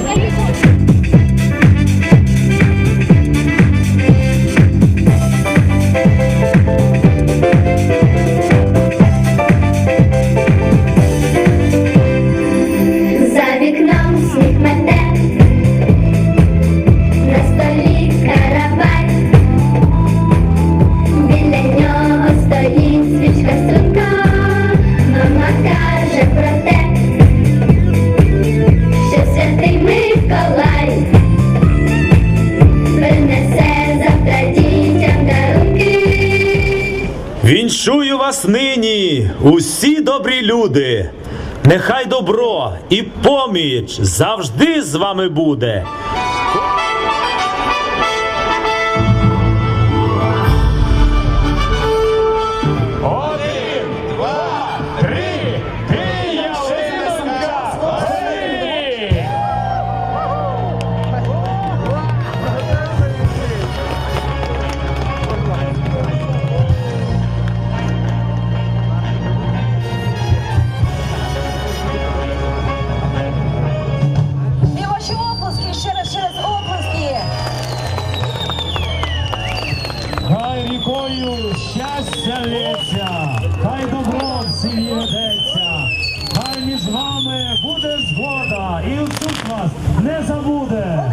За вікном сніг мене Віншую вас нині, усі добрі люди. Нехай добро і поміч завжди з вами буде. Ще раз, ще раз оплески. Хай рікою щастя лється, хай добро в сім'ї ведеться, хай між вами буде згода і суд вас не забуде.